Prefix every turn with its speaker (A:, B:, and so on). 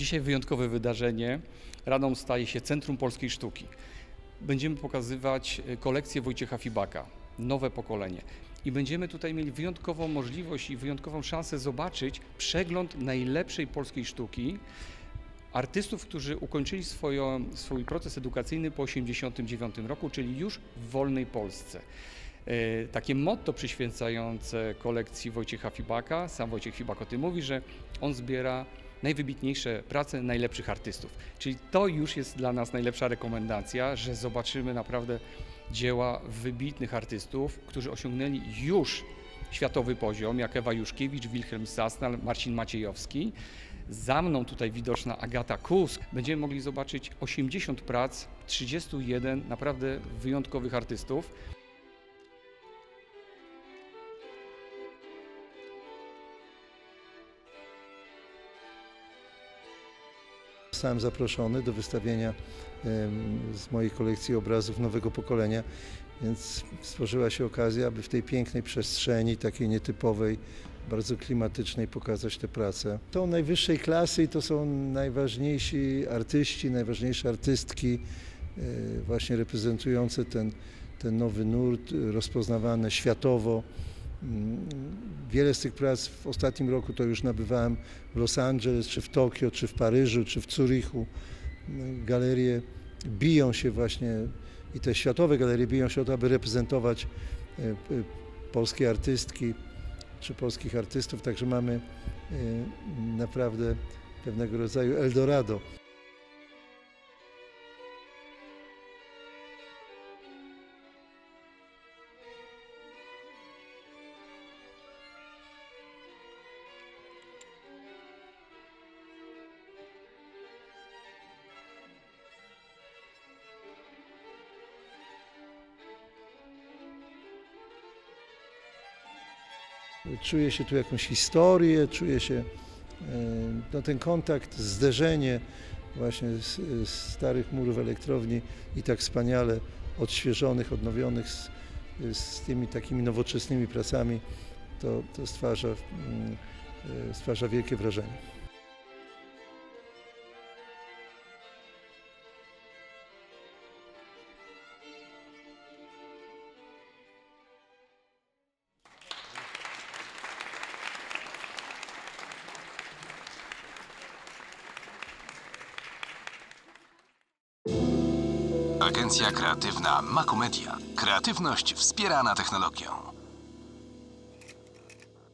A: Dzisiaj wyjątkowe wydarzenie. Radom staje się Centrum Polskiej Sztuki. Będziemy pokazywać e, kolekcję Wojciecha Fibaka, nowe pokolenie. I będziemy tutaj mieli wyjątkową możliwość i wyjątkową szansę zobaczyć przegląd najlepszej polskiej sztuki artystów, którzy ukończyli swoją, swój proces edukacyjny po 1989 roku, czyli już w wolnej Polsce. E, Takie motto przyświęcające kolekcji Wojciecha Fibaka, sam Wojciech Fibak o tym mówi, że on zbiera najwybitniejsze prace najlepszych artystów. Czyli to już jest dla nas najlepsza rekomendacja, że zobaczymy naprawdę dzieła wybitnych artystów, którzy osiągnęli już światowy poziom, jak Ewa Juszkiewicz, Wilhelm Sasnal, Marcin Maciejowski. Za mną tutaj widoczna Agata Kusk. Będziemy mogli zobaczyć 80 prac, 31 naprawdę wyjątkowych artystów.
B: Zostałem zaproszony do wystawienia z mojej kolekcji obrazów nowego pokolenia, więc stworzyła się okazja, aby w tej pięknej przestrzeni, takiej nietypowej, bardzo klimatycznej pokazać te prace. Są najwyższej klasy i to są najważniejsi artyści, najważniejsze artystki, e, właśnie reprezentujące ten, ten nowy nurt, rozpoznawane światowo. Mm, Wiele z tych prac w ostatnim roku to już nabywałem w Los Angeles, czy w Tokio, czy w Paryżu, czy w Zurichu. Mm, Galerie biją się właśnie i te światowe galerie biją się o to, aby reprezentować e, polskie artystki czy polskich artystów, także mamy e, naprawdę pewnego rodzaju Eldorado. Czuję się tu jakąś historię, czuję się e, no, ten kontakt, zderzenie właśnie z, z starych murów elektrowni i tak wspaniale odświeżonych, odnowionych z, z tymi takimi nowoczesnymi pracami, to, to stwarza, mm, e, stwarza wielkie wrażenie.
C: Agencja kreatywna Makumedia. Kreatywność wspierana technologią.